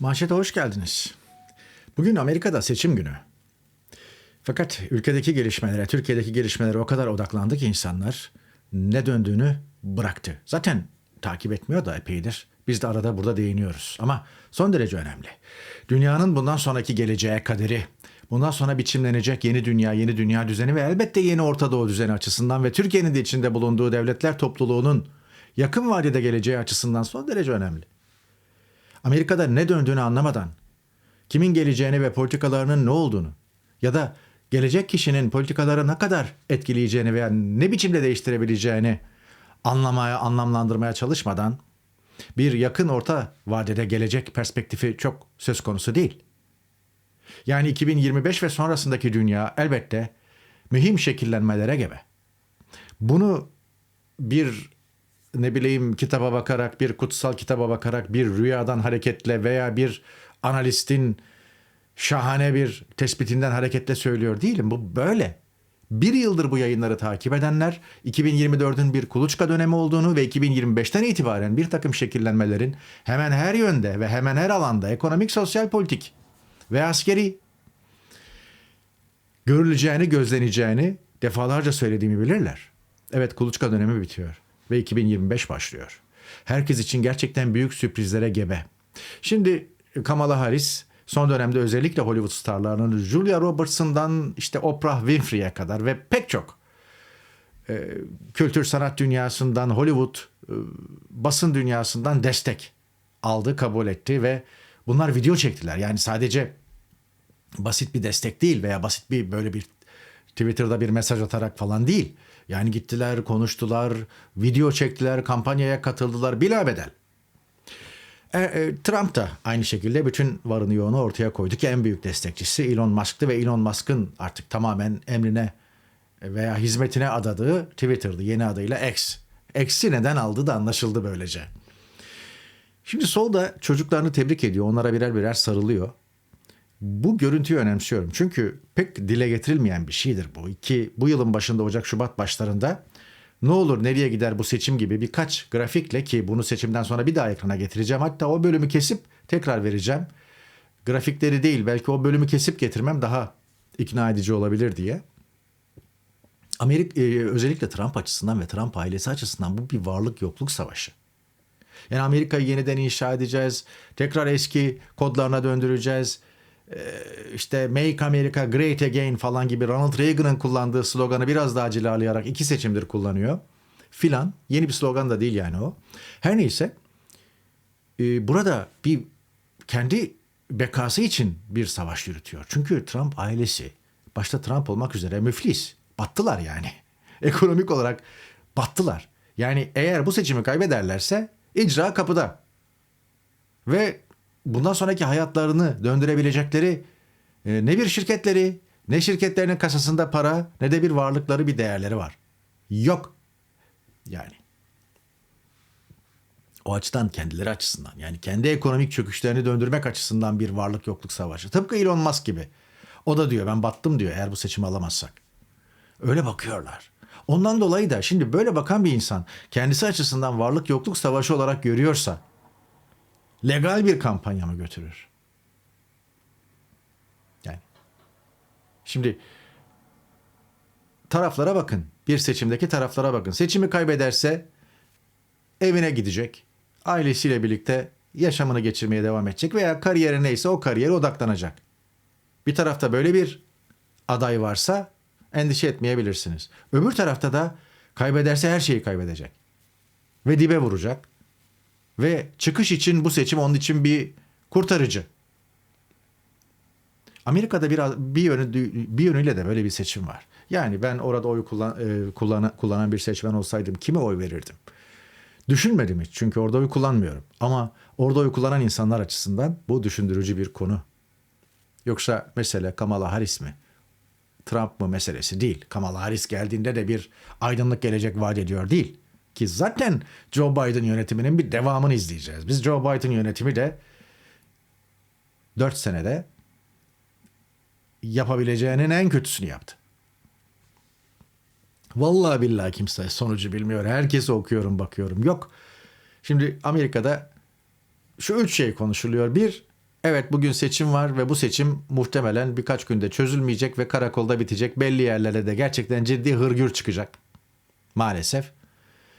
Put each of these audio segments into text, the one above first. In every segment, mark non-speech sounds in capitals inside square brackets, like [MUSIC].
Manşete hoş geldiniz. Bugün Amerika'da seçim günü. Fakat ülkedeki gelişmelere, Türkiye'deki gelişmelere o kadar odaklandı ki insanlar ne döndüğünü bıraktı. Zaten takip etmiyor da epeydir. Biz de arada burada değiniyoruz. Ama son derece önemli. Dünyanın bundan sonraki geleceğe kaderi, bundan sonra biçimlenecek yeni dünya, yeni dünya düzeni ve elbette yeni Orta Doğu düzeni açısından ve Türkiye'nin de içinde bulunduğu devletler topluluğunun yakın vadede geleceği açısından son derece önemli. Amerika'da ne döndüğünü anlamadan, kimin geleceğini ve politikalarının ne olduğunu ya da gelecek kişinin politikaları ne kadar etkileyeceğini veya ne biçimde değiştirebileceğini anlamaya, anlamlandırmaya çalışmadan bir yakın orta vadede gelecek perspektifi çok söz konusu değil. Yani 2025 ve sonrasındaki dünya elbette mühim şekillenmelere gebe. Bunu bir ne bileyim kitaba bakarak, bir kutsal kitaba bakarak, bir rüyadan hareketle veya bir analistin şahane bir tespitinden hareketle söylüyor değilim. Bu böyle. Bir yıldır bu yayınları takip edenler 2024'ün bir kuluçka dönemi olduğunu ve 2025'ten itibaren bir takım şekillenmelerin hemen her yönde ve hemen her alanda ekonomik, sosyal, politik ve askeri görüleceğini, gözleneceğini defalarca söylediğimi bilirler. Evet kuluçka dönemi bitiyor ve 2025 başlıyor. Herkes için gerçekten büyük sürprizlere gebe. Şimdi Kamala Harris son dönemde özellikle Hollywood starlarının Julia Roberts'ından işte Oprah Winfrey'e kadar ve pek çok e, kültür sanat dünyasından Hollywood e, basın dünyasından destek aldı, kabul etti ve bunlar video çektiler. Yani sadece basit bir destek değil veya basit bir böyle bir Twitter'da bir mesaj atarak falan değil. Yani gittiler, konuştular, video çektiler, kampanyaya katıldılar bilabedel. E, e, Trump da aynı şekilde bütün varını yoğunu ortaya koydu ki en büyük destekçisi Elon Musk'tı ve Elon Musk'ın artık tamamen emrine veya hizmetine adadığı Twitter'dı yeni adıyla X. X'i neden aldı da anlaşıldı böylece. Şimdi sol da çocuklarını tebrik ediyor. Onlara birer birer sarılıyor. Bu görüntüyü önemsiyorum. Çünkü pek dile getirilmeyen bir şeydir bu. İki, bu yılın başında Ocak Şubat başlarında ne olur nereye gider bu seçim gibi birkaç grafikle ki bunu seçimden sonra bir daha ekrana getireceğim. Hatta o bölümü kesip tekrar vereceğim. Grafikleri değil belki o bölümü kesip getirmem daha ikna edici olabilir diye. Amerika e, özellikle Trump açısından ve Trump ailesi açısından bu bir varlık yokluk savaşı. Yani Amerika'yı yeniden inşa edeceğiz. Tekrar eski kodlarına döndüreceğiz. Ee, işte Make America Great Again falan gibi Ronald Reagan'ın kullandığı sloganı biraz daha cilalayarak iki seçimdir kullanıyor. Filan. Yeni bir slogan da değil yani o. Her neyse e, burada bir kendi bekası için bir savaş yürütüyor. Çünkü Trump ailesi başta Trump olmak üzere müflis. Battılar yani. [LAUGHS] Ekonomik olarak battılar. Yani eğer bu seçimi kaybederlerse icra kapıda. Ve bundan sonraki hayatlarını döndürebilecekleri e, ne bir şirketleri, ne şirketlerinin kasasında para, ne de bir varlıkları, bir değerleri var. Yok. Yani. O açıdan kendileri açısından yani kendi ekonomik çöküşlerini döndürmek açısından bir varlık yokluk savaşı. Tıpkı Elon Musk gibi. O da diyor ben battım diyor eğer bu seçimi alamazsak. Öyle bakıyorlar. Ondan dolayı da şimdi böyle bakan bir insan kendisi açısından varlık yokluk savaşı olarak görüyorsa legal bir kampanya mı götürür? Yani şimdi taraflara bakın. Bir seçimdeki taraflara bakın. Seçimi kaybederse evine gidecek. Ailesiyle birlikte yaşamını geçirmeye devam edecek veya kariyeri neyse o kariyere odaklanacak. Bir tarafta böyle bir aday varsa endişe etmeyebilirsiniz. Öbür tarafta da kaybederse her şeyi kaybedecek. Ve dibe vuracak. Ve çıkış için bu seçim onun için bir kurtarıcı. Amerika'da bir bir yönü bir yönüyle de böyle bir seçim var. Yani ben orada oy kullan, e, kullanan, kullanan bir seçmen olsaydım kime oy verirdim? Düşünmedim hiç çünkü orada oy kullanmıyorum. Ama orada oy kullanan insanlar açısından bu düşündürücü bir konu. Yoksa mesele Kamala Harris mi? Trump mı meselesi değil. Kamala Harris geldiğinde de bir aydınlık gelecek vaat ediyor değil. Ki zaten Joe Biden yönetiminin bir devamını izleyeceğiz. Biz Joe Biden yönetimi de 4 senede yapabileceğinin en kötüsünü yaptı. Vallahi billahi kimse sonucu bilmiyor. Herkesi okuyorum bakıyorum. Yok. Şimdi Amerika'da şu üç şey konuşuluyor. Bir, Evet bugün seçim var ve bu seçim muhtemelen birkaç günde çözülmeyecek ve karakolda bitecek. Belli yerlere de gerçekten ciddi hırgür çıkacak. Maalesef.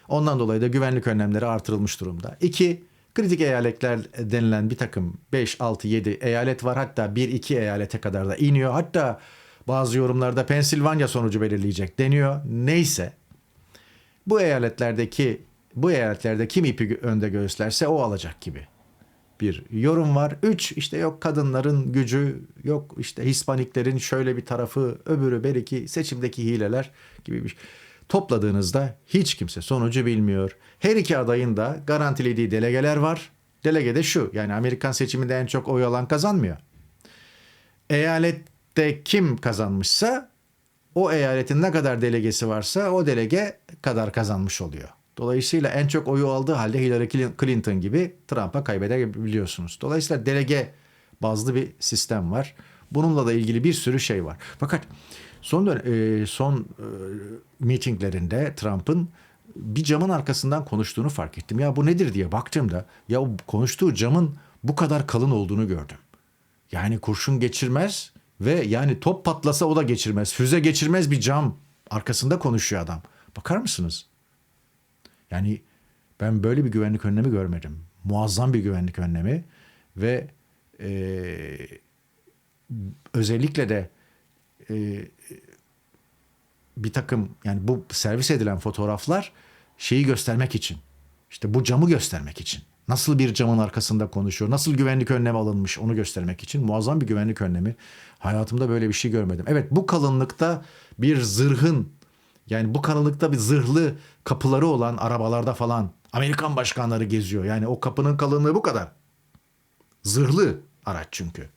Ondan dolayı da güvenlik önlemleri artırılmış durumda. İki, kritik eyaletler denilen bir takım 5, 6, 7 eyalet var. Hatta 1-2 eyalete kadar da iniyor. Hatta bazı yorumlarda Pensilvanya sonucu belirleyecek deniyor. Neyse bu eyaletlerdeki bu eyaletlerde kim ipi önde göğüslerse o alacak gibi bir yorum var. Üç işte yok kadınların gücü, yok işte Hispaniklerin şöyle bir tarafı, öbürü belki seçimdeki hileler gibi bir şey. Topladığınızda hiç kimse sonucu bilmiyor. Her iki adayın da garantilediği delegeler var. Delege de şu yani Amerikan seçiminde en çok oy alan kazanmıyor. Eyalette kim kazanmışsa o eyaletin ne kadar delegesi varsa o delege kadar kazanmış oluyor. Dolayısıyla en çok oyu aldığı halde Hillary Clinton gibi Trump'a kaybedebiliyorsunuz. Dolayısıyla delege bazlı bir sistem var. Bununla da ilgili bir sürü şey var. Fakat son dön- e, son e, meetinglerinde Trump'ın bir camın arkasından konuştuğunu fark ettim. Ya bu nedir diye baktığımda ya konuştuğu camın bu kadar kalın olduğunu gördüm. Yani kurşun geçirmez ve yani top patlasa o da geçirmez. Füze geçirmez bir cam arkasında konuşuyor adam. Bakar mısınız? Yani ben böyle bir güvenlik önlemi görmedim. Muazzam bir güvenlik önlemi ve e, özellikle de e, bir takım yani bu servis edilen fotoğraflar şeyi göstermek için. İşte bu camı göstermek için. Nasıl bir camın arkasında konuşuyor, nasıl güvenlik önlemi alınmış onu göstermek için muazzam bir güvenlik önlemi. Hayatımda böyle bir şey görmedim. Evet bu kalınlıkta bir zırhın yani bu kalınlıkta bir zırhlı kapıları olan arabalarda falan Amerikan başkanları geziyor. Yani o kapının kalınlığı bu kadar. Zırhlı araç çünkü.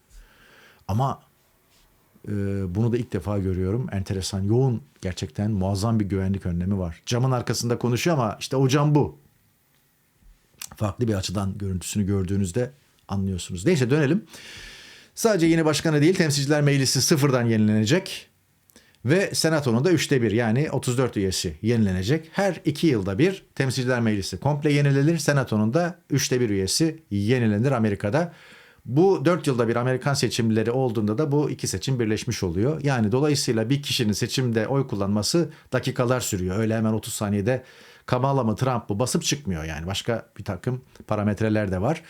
Ama bunu da ilk defa görüyorum. Enteresan, yoğun gerçekten muazzam bir güvenlik önlemi var. Camın arkasında konuşuyor ama işte o cam bu. Farklı bir açıdan görüntüsünü gördüğünüzde anlıyorsunuz. Neyse dönelim. Sadece yeni başkanı değil temsilciler meclisi sıfırdan yenilenecek. Ve senatonun da üçte bir yani 34 üyesi yenilenecek. Her iki yılda bir temsilciler meclisi komple yenilenir. Senatonun da üçte bir üyesi yenilenir Amerika'da. Bu dört yılda bir Amerikan seçimleri olduğunda da bu iki seçim birleşmiş oluyor. Yani dolayısıyla bir kişinin seçimde oy kullanması dakikalar sürüyor. Öyle hemen 30 saniyede Kamala mı Trump mı basıp çıkmıyor yani. Başka bir takım parametreler de var.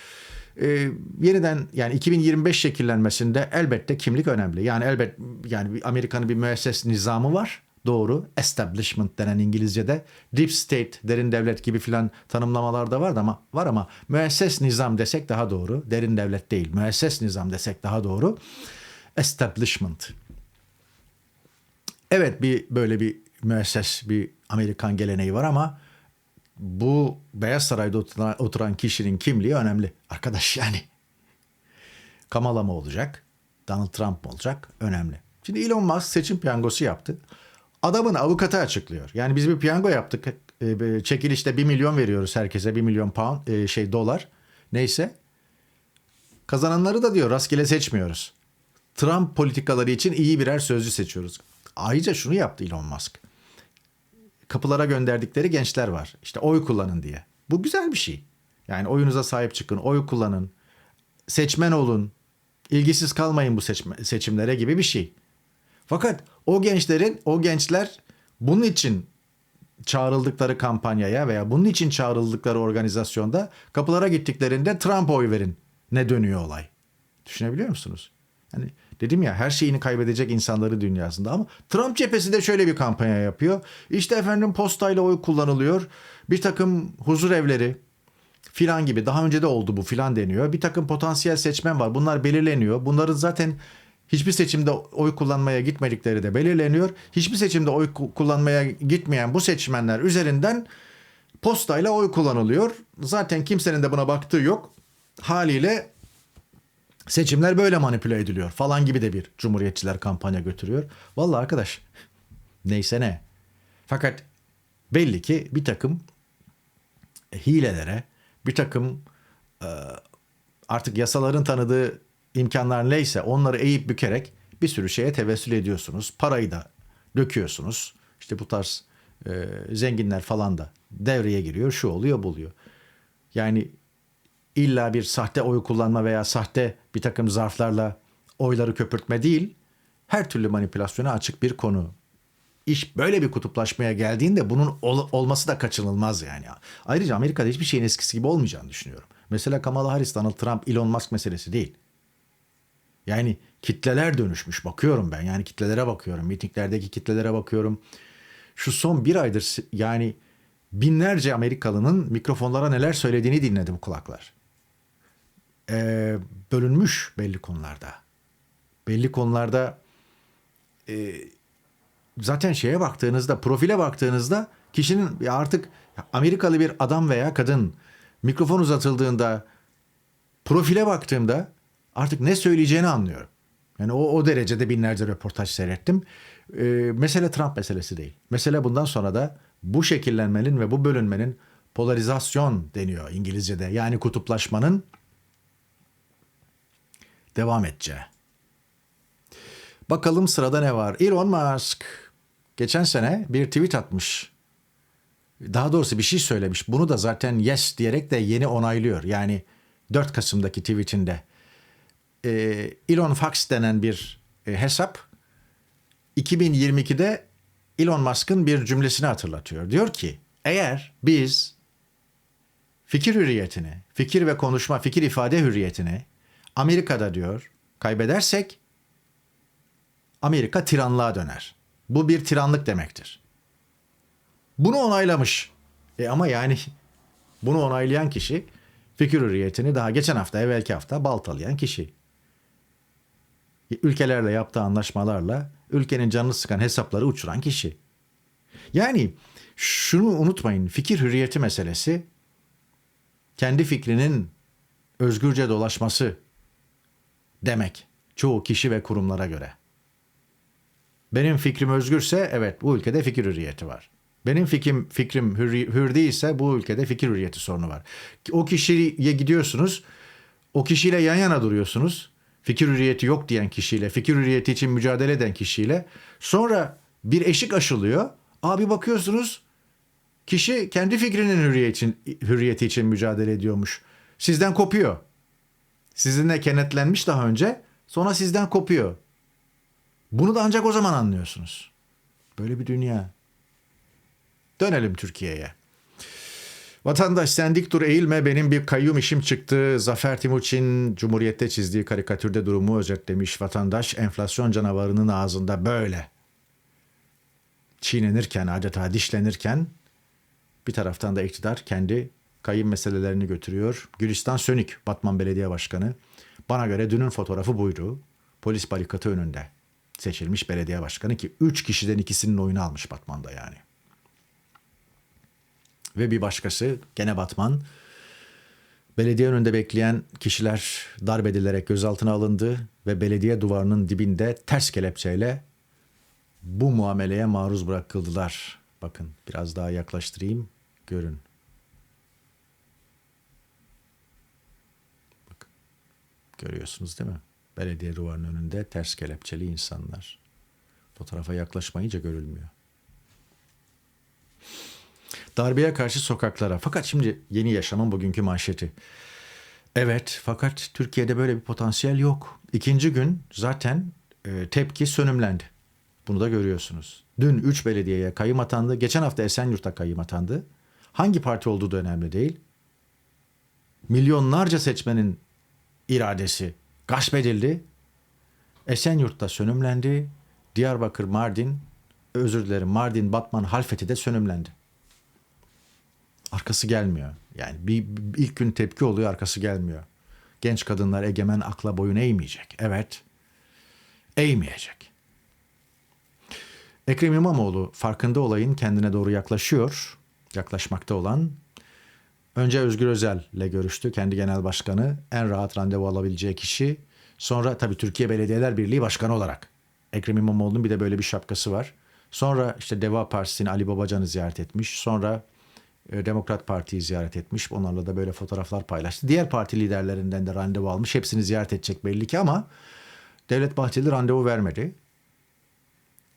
Ee, yeniden yani 2025 şekillenmesinde elbette kimlik önemli. Yani elbet yani Amerika'nın bir müesses nizamı var. Doğru. Establishment denen İngilizce'de deep state, derin devlet gibi filan tanımlamalar da var ama var ama müesses nizam desek daha doğru. Derin devlet değil. Müesses nizam desek daha doğru. Establishment. Evet bir böyle bir müesses bir Amerikan geleneği var ama bu Beyaz Saray'da oturan, kişinin kimliği önemli. Arkadaş yani. Kamala mı olacak? Donald Trump mı olacak? Önemli. Şimdi Elon Musk seçim piyangosu yaptı. Adamın avukatı açıklıyor. Yani biz bir piyango yaptık. E, çekilişte 1 milyon veriyoruz herkese. 1 milyon pound e, şey dolar. Neyse. Kazananları da diyor rastgele seçmiyoruz. Trump politikaları için iyi birer sözcü seçiyoruz. Ayrıca şunu yaptı Elon Musk kapılara gönderdikleri gençler var. İşte oy kullanın diye. Bu güzel bir şey. Yani oyunuza sahip çıkın, oy kullanın, seçmen olun, ilgisiz kalmayın bu seçme, seçimlere gibi bir şey. Fakat o gençlerin, o gençler bunun için çağrıldıkları kampanyaya veya bunun için çağrıldıkları organizasyonda kapılara gittiklerinde Trump oy verin ne dönüyor olay. Düşünebiliyor musunuz? Hani Dedim ya her şeyini kaybedecek insanları dünyasında ama Trump cephesi de şöyle bir kampanya yapıyor. İşte efendim postayla oy kullanılıyor. Bir takım huzur evleri filan gibi daha önce de oldu bu filan deniyor. Bir takım potansiyel seçmen var. Bunlar belirleniyor. Bunların zaten hiçbir seçimde oy kullanmaya gitmedikleri de belirleniyor. Hiçbir seçimde oy kullanmaya gitmeyen bu seçmenler üzerinden postayla oy kullanılıyor. Zaten kimsenin de buna baktığı yok. Haliyle Seçimler böyle manipüle ediliyor falan gibi de bir cumhuriyetçiler kampanya götürüyor. Vallahi arkadaş neyse ne. Fakat belli ki bir takım hilelere, bir takım e, artık yasaların tanıdığı imkanlar neyse onları eğip bükerek bir sürü şeye tevessül ediyorsunuz. Parayı da döküyorsunuz. İşte bu tarz e, zenginler falan da devreye giriyor. Şu oluyor, bu oluyor. Yani illa bir sahte oy kullanma veya sahte bir takım zarflarla oyları köpürtme değil, her türlü manipülasyona açık bir konu. İş böyle bir kutuplaşmaya geldiğinde bunun ol- olması da kaçınılmaz yani. Ayrıca Amerika'da hiçbir şeyin eskisi gibi olmayacağını düşünüyorum. Mesela Kamala Harris, Donald Trump, Elon Musk meselesi değil. Yani kitleler dönüşmüş. Bakıyorum ben. Yani kitlelere bakıyorum. Mitinglerdeki kitlelere bakıyorum. Şu son bir aydır yani binlerce Amerikalının mikrofonlara neler söylediğini dinledim kulaklar. Ee, bölünmüş belli konularda. Belli konularda e, zaten şeye baktığınızda, profile baktığınızda kişinin artık Amerikalı bir adam veya kadın mikrofon uzatıldığında profile baktığımda artık ne söyleyeceğini anlıyorum. Yani o, o derecede binlerce röportaj seyrettim. Ee, mesele Trump meselesi değil. Mesele bundan sonra da bu şekillenmenin ve bu bölünmenin polarizasyon deniyor İngilizce'de. Yani kutuplaşmanın devam edeceği. Bakalım sırada ne var? Elon Musk geçen sene bir tweet atmış. Daha doğrusu bir şey söylemiş. Bunu da zaten yes diyerek de yeni onaylıyor. Yani 4 Kasım'daki tweetinde. Ee, Elon Fox denen bir e, hesap 2022'de Elon Musk'ın bir cümlesini hatırlatıyor. Diyor ki eğer biz fikir hürriyetini, fikir ve konuşma, fikir ifade hürriyetini Amerika'da diyor kaybedersek Amerika tiranlığa döner. Bu bir tiranlık demektir. Bunu onaylamış. E ama yani bunu onaylayan kişi fikir hürriyetini daha geçen hafta, evvelki hafta baltalayan kişi. Ülkelerle yaptığı anlaşmalarla ülkenin canını sıkan hesapları uçuran kişi. Yani şunu unutmayın, fikir hürriyeti meselesi kendi fikrinin özgürce dolaşması demek çoğu kişi ve kurumlara göre. Benim fikrim özgürse evet bu ülkede fikir hürriyeti var. Benim fikrim fikrim hür, hür değilse bu ülkede fikir hürriyeti sorunu var. O kişiye gidiyorsunuz, o kişiyle yan yana duruyorsunuz. Fikir hürriyeti yok diyen kişiyle, fikir hürriyeti için mücadele eden kişiyle. Sonra bir eşik aşılıyor. Abi bakıyorsunuz kişi kendi fikrinin hürriyeti, hürriyeti için mücadele ediyormuş. Sizden kopuyor. Sizinle kenetlenmiş daha önce sonra sizden kopuyor. Bunu da ancak o zaman anlıyorsunuz. Böyle bir dünya. Dönelim Türkiye'ye. Vatandaş sen dik dur eğilme benim bir kayyum işim çıktı. Zafer Timuçin Cumhuriyet'te çizdiği karikatürde durumu özetlemiş vatandaş enflasyon canavarının ağzında böyle çiğnenirken adeta dişlenirken bir taraftan da iktidar kendi kayyum meselelerini götürüyor. Gülistan Sönük Batman Belediye Başkanı bana göre dünün fotoğrafı buydu. Polis barikatı önünde seçilmiş belediye başkanı ki 3 kişiden ikisinin oyunu almış Batman'da yani. Ve bir başkası gene Batman. Belediye önünde bekleyen kişiler darp edilerek gözaltına alındı ve belediye duvarının dibinde ters kelepçeyle bu muameleye maruz bırakıldılar. Bakın biraz daha yaklaştırayım görün. Bakın görüyorsunuz değil mi? Belediye duvarının önünde ters kelepçeli insanlar. Fotoğrafa yaklaşmayınca görülmüyor. Darbeye karşı sokaklara. Fakat şimdi yeni yaşamın bugünkü manşeti. Evet fakat Türkiye'de böyle bir potansiyel yok. İkinci gün zaten e, tepki sönümlendi. Bunu da görüyorsunuz. Dün 3 belediyeye kayyum atandı. Geçen hafta Esenyurt'a kayyum atandı. Hangi parti olduğu da önemli değil. Milyonlarca seçmenin iradesi gasp edildi. Esenyurt'ta sönümlendi. Diyarbakır, Mardin, özür dilerim Mardin, Batman, Halfeti de sönümlendi. Arkası gelmiyor. Yani bir, bir ilk gün tepki oluyor, arkası gelmiyor. Genç kadınlar egemen akla boyun eğmeyecek. Evet. Eğmeyecek. Ekrem İmamoğlu farkında olayın kendine doğru yaklaşıyor. Yaklaşmakta olan Önce Özgür Özel'le görüştü. Kendi genel başkanı. En rahat randevu alabileceği kişi. Sonra tabii Türkiye Belediyeler Birliği Başkanı olarak. Ekrem İmamoğlu'nun bir de böyle bir şapkası var. Sonra işte Deva Partisi'ni Ali Babacan'ı ziyaret etmiş. Sonra Demokrat Parti'yi ziyaret etmiş. Onlarla da böyle fotoğraflar paylaştı. Diğer parti liderlerinden de randevu almış. Hepsini ziyaret edecek belli ki ama Devlet Bahçeli randevu vermedi.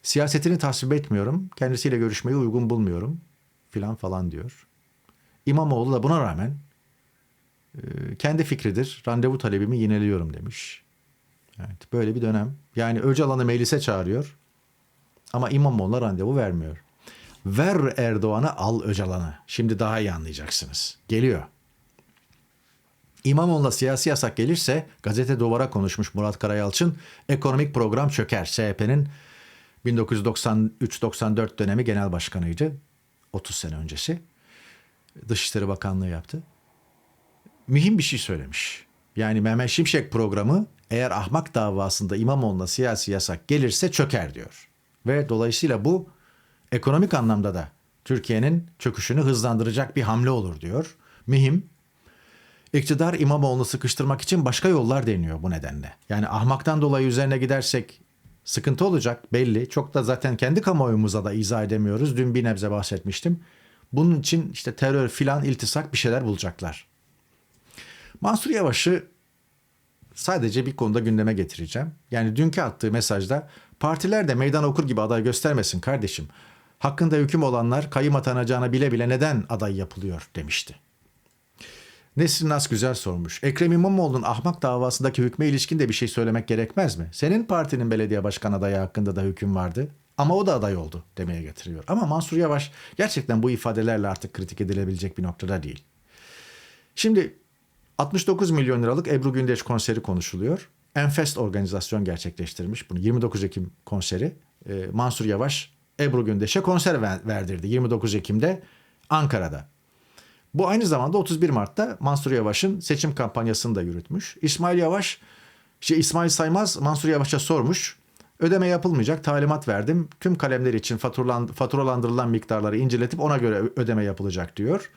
Siyasetini tasvip etmiyorum. Kendisiyle görüşmeyi uygun bulmuyorum. Filan falan diyor. İmamoğlu da buna rağmen Ee, kendi fikridir. Randevu talebimi yineliyorum demiş. Evet, böyle bir dönem. Yani Öcalan'ı meclise çağırıyor. Ama İmamoğlu'na randevu vermiyor. Ver Erdoğan'a al Öcalan'ı. Şimdi daha iyi anlayacaksınız. Geliyor. İmamoğlu'na siyasi yasak gelirse gazete duvara konuşmuş Murat Karayalçın ekonomik program çöker. CHP'nin 1993-94 dönemi genel başkanıydı. 30 sene öncesi. Dışişleri Bakanlığı yaptı. Mühim bir şey söylemiş. Yani Mehmet Şimşek programı eğer ahmak davasında İmamoğlu'na siyasi yasak gelirse çöker diyor. Ve dolayısıyla bu ekonomik anlamda da Türkiye'nin çöküşünü hızlandıracak bir hamle olur diyor. Mühim. İktidar İmamoğlu'nu sıkıştırmak için başka yollar deniyor bu nedenle. Yani ahmaktan dolayı üzerine gidersek sıkıntı olacak belli. Çok da zaten kendi kamuoyumuza da izah edemiyoruz. Dün bir nebze bahsetmiştim. Bunun için işte terör filan iltisak bir şeyler bulacaklar. Mansur Yavaş'ı sadece bir konuda gündeme getireceğim. Yani dünkü attığı mesajda partiler de meydan okur gibi aday göstermesin kardeşim. Hakkında hüküm olanlar kayyum atanacağını bile bile neden aday yapılıyor demişti. Nesrin Nas güzel sormuş. Ekrem İmamoğlu'nun ahmak davasındaki hükme ilişkin de bir şey söylemek gerekmez mi? Senin partinin belediye başkan adayı hakkında da hüküm vardı. Ama o da aday oldu demeye getiriyor. Ama Mansur Yavaş gerçekten bu ifadelerle artık kritik edilebilecek bir noktada değil. Şimdi 69 milyon liralık Ebru Gündeş konseri konuşuluyor. Enfest organizasyon gerçekleştirmiş bunu. 29 Ekim konseri. Ee, Mansur Yavaş Ebru Gündeş'e konser ver- verdirdi. 29 Ekim'de Ankara'da. Bu aynı zamanda 31 Mart'ta Mansur Yavaş'ın seçim kampanyasını da yürütmüş. İsmail Yavaş, şey İsmail Saymaz Mansur Yavaş'a sormuş. Ödeme yapılmayacak talimat verdim. Tüm kalemler için faturalan- faturalandırılan miktarları inceletip ona göre ödeme yapılacak diyor.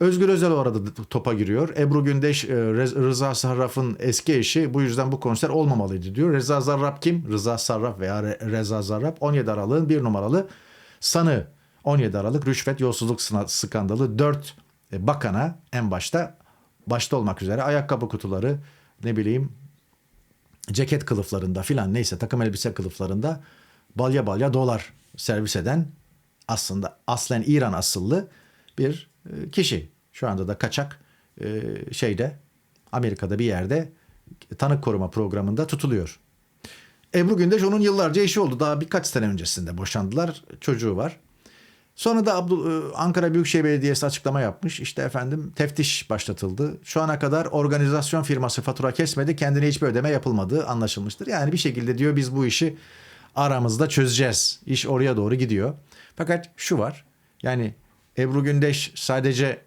Özgür Özel o arada topa giriyor. Ebru Gündeş, e, Rıza Sarraf'ın eski eşi bu yüzden bu konser olmamalıydı diyor. Reza Zarrab kim? Rıza Sarraf veya Re- Reza Zarrab 17 Aralık'ın bir numaralı sanı. 17 Aralık rüşvet yolsuzluk skandalı 4 bakana en başta başta olmak üzere ayakkabı kutuları ne bileyim ceket kılıflarında filan neyse takım elbise kılıflarında balya balya dolar servis eden aslında aslen İran asıllı bir e, kişi. Şu anda da kaçak e, şeyde Amerika'da bir yerde tanık koruma programında tutuluyor. Ebru Gündeş onun yıllarca eşi oldu. Daha birkaç sene öncesinde boşandılar. Çocuğu var. Sonra da Abdul, e, Ankara Büyükşehir Belediyesi açıklama yapmış. İşte efendim teftiş başlatıldı. Şu ana kadar organizasyon firması fatura kesmedi. Kendine hiçbir ödeme yapılmadığı anlaşılmıştır. Yani bir şekilde diyor biz bu işi aramızda çözeceğiz. İş oraya doğru gidiyor. Fakat şu var. Yani Ebru Gündeş sadece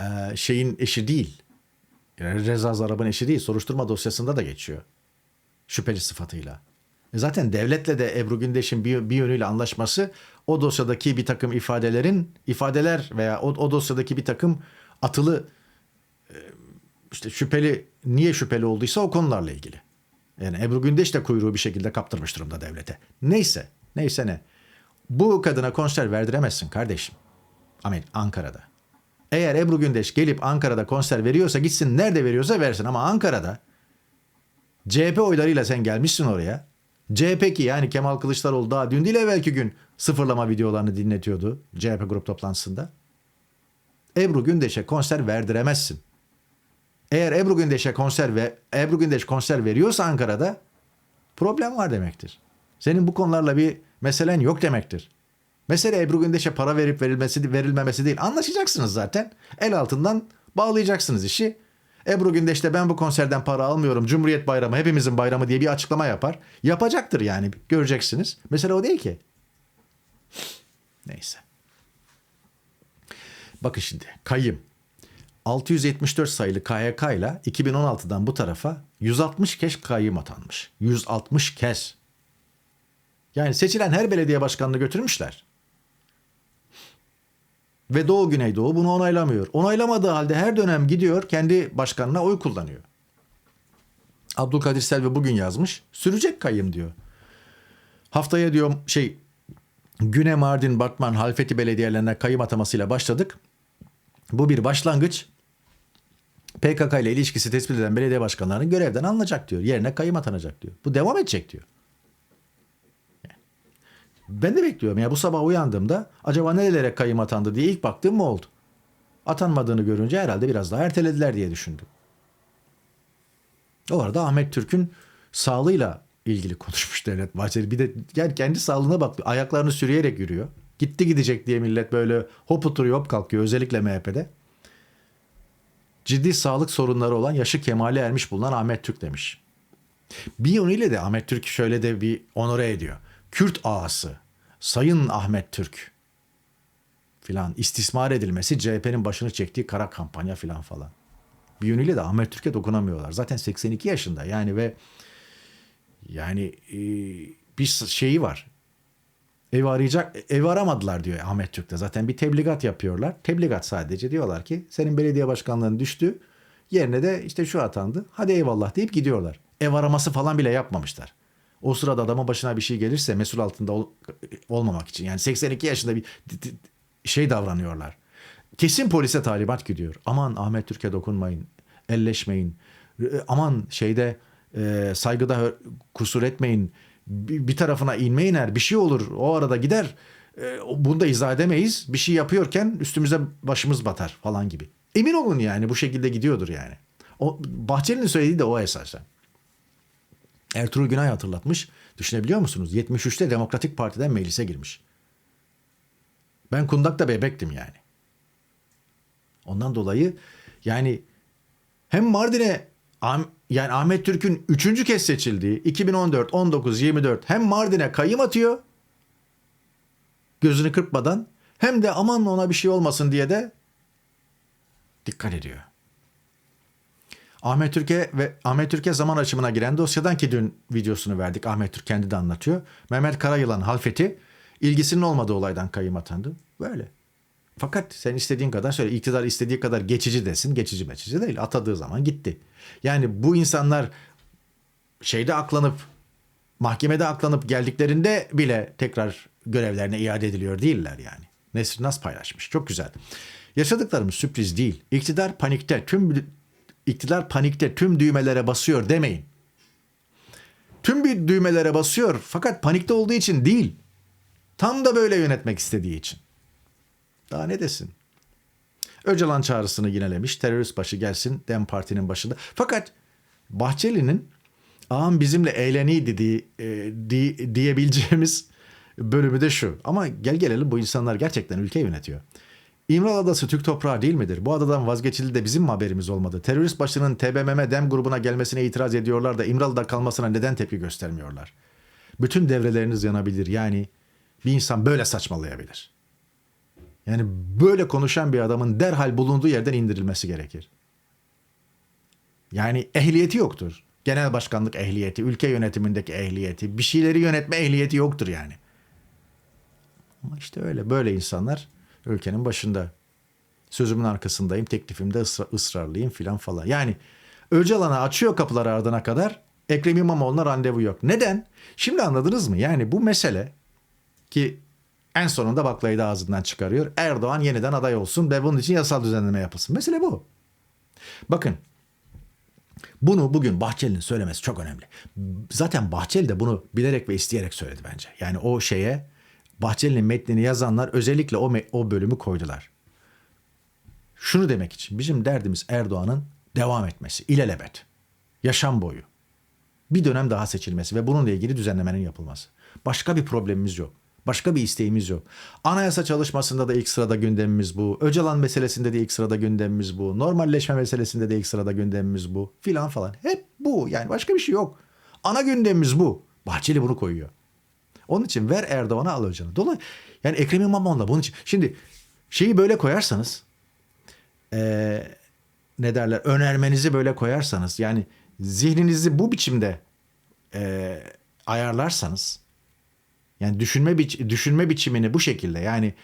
e, şeyin eşi değil. Reza Zarrab'ın eşi değil. Soruşturma dosyasında da geçiyor. Şüpheli sıfatıyla. E Zaten devletle de Ebru Gündeş'in bir, bir yönüyle anlaşması o dosyadaki bir takım ifadelerin ifadeler veya o, o dosyadaki bir takım atılı e, işte şüpheli niye şüpheli olduysa o konularla ilgili. Yani Ebru Gündeş de kuyruğu bir şekilde kaptırmış durumda devlete. Neyse, neyse ne. Bu kadına konser verdiremezsin kardeşim. Amin Ankara'da. Eğer Ebru Gündeş gelip Ankara'da konser veriyorsa gitsin nerede veriyorsa versin ama Ankara'da CHP oylarıyla sen gelmişsin oraya. CHP ki yani Kemal Kılıçdaroğlu daha dün değil evvelki gün sıfırlama videolarını dinletiyordu CHP grup toplantısında. Ebru Gündeş'e konser verdiremezsin. Eğer Ebru Gündeş'e konser ve Ebru Gündeş konser veriyorsa Ankara'da problem var demektir. Senin bu konularla bir meselen yok demektir. Mesele Ebru Gündeş'e para verip verilmesi verilmemesi değil. Anlaşacaksınız zaten. El altından bağlayacaksınız işi. Ebru Gündeş de ben bu konserden para almıyorum. Cumhuriyet Bayramı hepimizin bayramı diye bir açıklama yapar. Yapacaktır yani göreceksiniz. Mesele o değil ki. Neyse. Bakın şimdi kayyım. 674 sayılı KYK ile 2016'dan bu tarafa 160 kez kayyım atanmış. 160 kez. Yani seçilen her belediye başkanını götürmüşler. Ve Doğu Güneydoğu bunu onaylamıyor. Onaylamadığı halde her dönem gidiyor kendi başkanına oy kullanıyor. Abdülkadir Selvi bugün yazmış. Sürecek kayyım diyor. Haftaya diyor şey Güne Mardin, Batman, Halfeti belediyelerine kayyım atamasıyla başladık. Bu bir başlangıç. PKK ile ilişkisi tespit edilen belediye başkanlarının görevden alınacak diyor. Yerine kayyım atanacak diyor. Bu devam edecek diyor. Ben de bekliyorum. Ya bu sabah uyandığımda acaba nerelere kayyım atandı diye ilk baktığım mı oldu? Atanmadığını görünce herhalde biraz daha ertelediler diye düşündüm. O arada Ahmet Türk'ün sağlığıyla ilgili konuşmuş Devlet Bahçeli. Bir de yani kendi sağlığına bak. Ayaklarını sürüyerek yürüyor. Gitti gidecek diye millet böyle hop oturuyor hop kalkıyor. Özellikle MHP'de. Ciddi sağlık sorunları olan yaşı kemale ermiş bulunan Ahmet Türk demiş. Bir yönüyle de Ahmet Türk şöyle de bir onore ediyor. Kürt ağası, Sayın Ahmet Türk filan istismar edilmesi CHP'nin başını çektiği kara kampanya filan falan. Bir yönüyle de Ahmet Türk'e dokunamıyorlar. Zaten 82 yaşında yani ve yani e, bir şeyi var. Ev arayacak, ev aramadılar diyor Ahmet Türk'te. Zaten bir tebligat yapıyorlar. Tebligat sadece diyorlar ki senin belediye başkanlığın düştü. Yerine de işte şu atandı. Hadi eyvallah deyip gidiyorlar. Ev araması falan bile yapmamışlar. O sırada adamın başına bir şey gelirse mesul altında ol- olmamak için. Yani 82 yaşında bir şey davranıyorlar. Kesin polise talimat gidiyor. Aman Ahmet Türk'e dokunmayın. Elleşmeyin. Aman şeyde e, saygıda kusur etmeyin. Bir, bir tarafına inmeyin eğer bir şey olur. O arada gider. E, bunu da izah edemeyiz. Bir şey yapıyorken üstümüze başımız batar falan gibi. Emin olun yani bu şekilde gidiyordur yani. O, Bahçeli'nin söylediği de o esasen. Ertuğrul Günay hatırlatmış. Düşünebiliyor musunuz? 73'te Demokratik Parti'den meclise girmiş. Ben kundakta bebektim yani. Ondan dolayı yani hem Mardin'e yani Ahmet Türk'ün üçüncü kez seçildiği 2014, 19, 24 hem Mardin'e kayım atıyor gözünü kırpmadan hem de aman ona bir şey olmasın diye de dikkat ediyor. Ahmet Türk'e ve Ahmet Türk'e zaman açımına giren dosyadan ki dün videosunu verdik. Ahmet Türk kendi de anlatıyor. Mehmet Karayılan halfeti ilgisinin olmadığı olaydan kayım atandı. Böyle. Fakat sen istediğin kadar söyle. iktidar istediği kadar geçici desin. Geçici meçici değil. Atadığı zaman gitti. Yani bu insanlar şeyde aklanıp mahkemede aklanıp geldiklerinde bile tekrar görevlerine iade ediliyor değiller yani. Nesrin Nas paylaşmış. Çok güzel. Yaşadıklarımız sürpriz değil. İktidar panikte tüm iktidar panikte tüm düğmelere basıyor demeyin. Tüm bir düğmelere basıyor fakat panikte olduğu için değil. Tam da böyle yönetmek istediği için. Daha ne desin? Öcalan çağrısını yinelemiş. Terörist başı gelsin Dem Parti'nin başında. Fakat Bahçeli'nin ağam bizimle eğleniydi diye, e, di- diyebileceğimiz bölümü de şu. Ama gel gelelim bu insanlar gerçekten ülke yönetiyor. İmralı Adası Türk toprağı değil midir? Bu adadan vazgeçildi de bizim mi haberimiz olmadı? Terörist başının TBMM Dem grubuna gelmesine itiraz ediyorlar da İmralı'da kalmasına neden tepki göstermiyorlar? Bütün devreleriniz yanabilir. Yani bir insan böyle saçmalayabilir. Yani böyle konuşan bir adamın derhal bulunduğu yerden indirilmesi gerekir. Yani ehliyeti yoktur. Genel başkanlık ehliyeti, ülke yönetimindeki ehliyeti, bir şeyleri yönetme ehliyeti yoktur yani. Ama işte öyle böyle insanlar ülkenin başında. Sözümün arkasındayım, teklifimde ısra- ısrarlıyım filan falan. Yani Öcalan'a açıyor kapıları ardına kadar Ekrem İmamoğlu'na randevu yok. Neden? Şimdi anladınız mı? Yani bu mesele ki en sonunda baklayı da ağzından çıkarıyor. Erdoğan yeniden aday olsun ve bunun için yasal düzenleme yapılsın. Mesele bu. Bakın bunu bugün Bahçeli'nin söylemesi çok önemli. Zaten Bahçeli de bunu bilerek ve isteyerek söyledi bence. Yani o şeye Bahçeli'nin metnini yazanlar özellikle o, o bölümü koydular. Şunu demek için bizim derdimiz Erdoğan'ın devam etmesi ilelebet. Yaşam boyu. Bir dönem daha seçilmesi ve bununla ilgili düzenlemenin yapılması. Başka bir problemimiz yok. Başka bir isteğimiz yok. Anayasa çalışmasında da ilk sırada gündemimiz bu. Öcalan meselesinde de ilk sırada gündemimiz bu. Normalleşme meselesinde de ilk sırada gündemimiz bu. Filan falan. Hep bu. Yani başka bir şey yok. Ana gündemimiz bu. Bahçeli bunu koyuyor. Onun için ver Erdoğan'a al Öcalan'ı. Dolayı yani Ekrem İmamoğlu'na bunun için. Şimdi şeyi böyle koyarsanız eee, ne derler önermenizi böyle koyarsanız yani zihninizi bu biçimde eee, ayarlarsanız yani düşünme biç- düşünme biçimini bu şekilde yani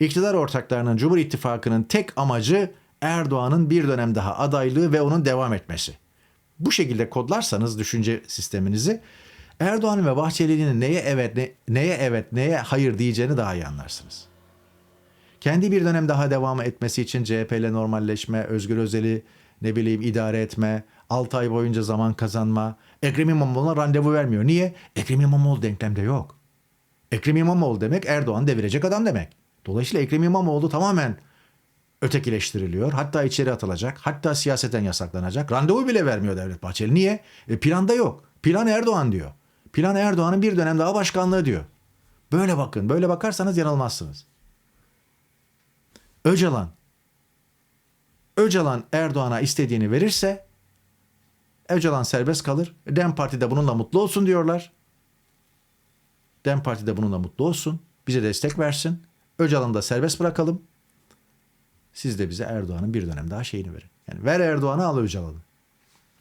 iktidar ortaklarının Cumhur İttifakı'nın tek amacı Erdoğan'ın bir dönem daha adaylığı ve onun devam etmesi. Bu şekilde kodlarsanız düşünce sisteminizi Erdoğan'ın ve Bahçeli'nin neye evet ne- neye evet neye hayır diyeceğini daha iyi anlarsınız. Kendi bir dönem daha devam etmesi için CHP ile normalleşme, Özgür Özel'i ne bileyim idare etme, 6 ay boyunca zaman kazanma. Ekrem İmamoğlu'na randevu vermiyor. Niye? Ekrem İmamoğlu denklemde yok. Ekrem İmamoğlu demek Erdoğan devirecek adam demek. Dolayısıyla Ekrem İmamoğlu tamamen ötekileştiriliyor. Hatta içeri atılacak. Hatta siyaseten yasaklanacak. Randevu bile vermiyor Devlet Bahçeli. Niye? E, planda yok. Plan Erdoğan diyor. Plan Erdoğan'ın bir dönem daha başkanlığı diyor. Böyle bakın. Böyle bakarsanız yanılmazsınız. Öcalan Öcalan Erdoğan'a istediğini verirse Öcalan serbest kalır. Dem Parti de bununla mutlu olsun diyorlar. Dem Parti de bununla mutlu olsun. Bize destek versin. Öcalan'ı da serbest bırakalım. Siz de bize Erdoğan'ın bir dönem daha şeyini verin. Yani ver Erdoğan'ı al Öcalan'ı.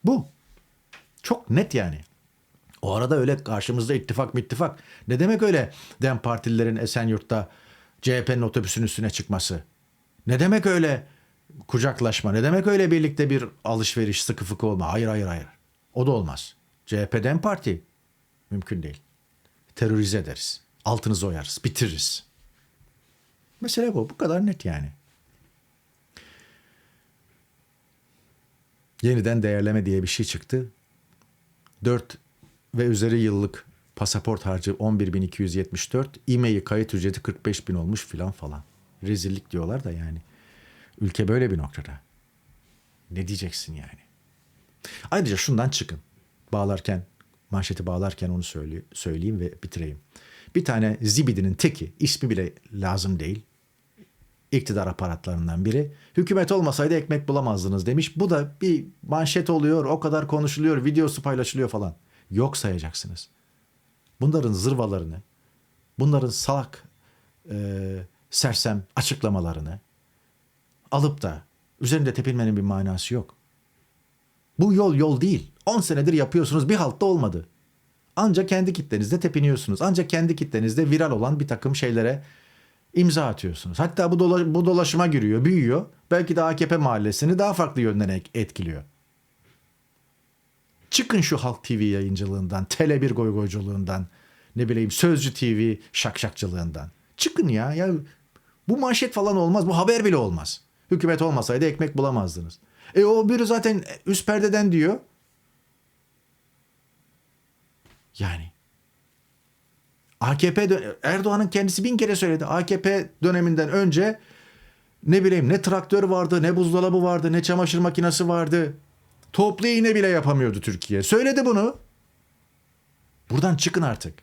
Bu. Çok net yani. O arada öyle karşımızda ittifak mı ittifak. Ne demek öyle Dem Partililerin Esenyurt'ta CHP'nin otobüsün üstüne çıkması? Ne demek öyle kucaklaşma? Ne demek öyle birlikte bir alışveriş, sıkı fıkı olma? Hayır, hayır, hayır. O da olmaz. CHP Dem Parti mümkün değil. Terörize ederiz. Altınızı oyarız, bitiririz. Mesele bu. Bu kadar net yani. Yeniden değerleme diye bir şey çıktı. 4 ve üzeri yıllık pasaport harcı 11.274, İMEI kayıt ücreti 45.000 olmuş filan falan. Rezillik diyorlar da yani. Ülke böyle bir noktada. Ne diyeceksin yani? Ayrıca şundan çıkın. Bağlarken, manşeti bağlarken onu söyle, söyleyeyim ve bitireyim. Bir tane zibidinin teki, ismi bile lazım değil. İktidar aparatlarından biri. Hükümet olmasaydı ekmek bulamazdınız demiş. Bu da bir manşet oluyor, o kadar konuşuluyor, videosu paylaşılıyor falan. Yok sayacaksınız. Bunların zırvalarını, bunların salak, e, sersem açıklamalarını alıp da üzerinde tepinmenin bir manası yok. Bu yol yol değil. 10 senedir yapıyorsunuz bir haltta olmadı. Ancak kendi kitlenizde tepiniyorsunuz. Ancak kendi kitlenizde viral olan bir takım şeylere imza atıyorsunuz. Hatta bu, dola, bu dolaşıma giriyor, büyüyor. Belki de AKP mahallesini daha farklı yönden et- etkiliyor. Çıkın şu Halk TV yayıncılığından, Tele1 goygoyculuğundan, ne bileyim Sözcü TV şakşakçılığından. Çıkın ya. ya. Bu manşet falan olmaz. Bu haber bile olmaz. Hükümet olmasaydı ekmek bulamazdınız. E o biri zaten üst perdeden diyor. Yani AKP Erdoğan'ın kendisi bin kere söyledi. AKP döneminden önce ne bileyim ne traktör vardı, ne buzdolabı vardı, ne çamaşır makinesi vardı. Toplu iğne bile yapamıyordu Türkiye. Söyledi bunu. Buradan çıkın artık.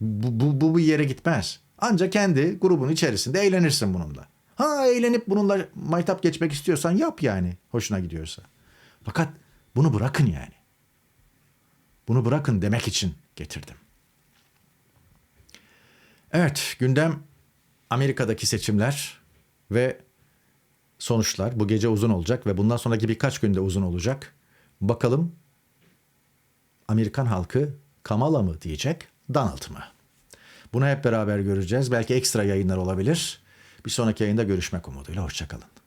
Bu, bu, bu bir yere gitmez. Ancak kendi grubun içerisinde eğlenirsin bununla. Ha eğlenip bununla maytap geçmek istiyorsan yap yani. Hoşuna gidiyorsa. Fakat bunu bırakın yani. Bunu bırakın demek için getirdim. Evet, gündem Amerika'daki seçimler ve sonuçlar. Bu gece uzun olacak ve bundan sonraki birkaç günde uzun olacak. Bakalım Amerikan halkı Kamala mı diyecek, Donald mı? Bunu hep beraber göreceğiz. Belki ekstra yayınlar olabilir. Bir sonraki yayında görüşmek umuduyla. Hoşçakalın.